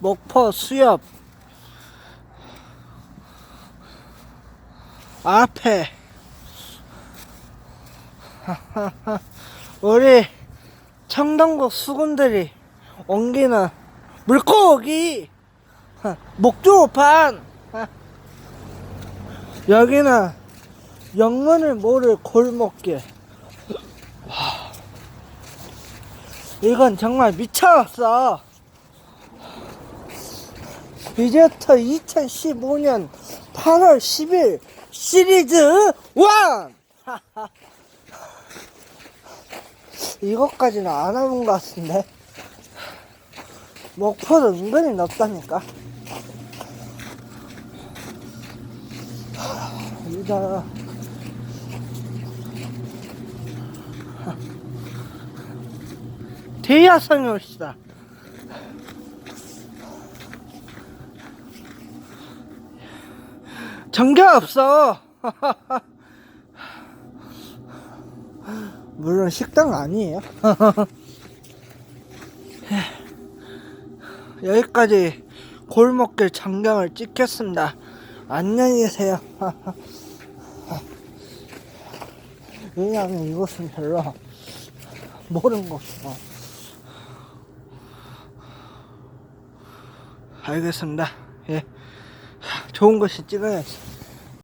목포 수협. 앞에. 우리 청동국 수군들이 옮기는 물고기. 목조판. 여기는 영문을 모를 골목길. 이건 정말 미쳤어 이제부터 2015년 8월 10일 시리즈 1 이것까지는 안 해본 것 같은데. 목표도 은근히 높다니까. 이다. 대야성이 옵시다 전개 없어. 물론 식당 아니에요. 여기까지 골목길 전경을 찍겠습니다. 안녕히 계세요. 왜냐하면 이곳은 별로 모르는 거 없어 알겠습니다. 예 좋은 것이 찍어야지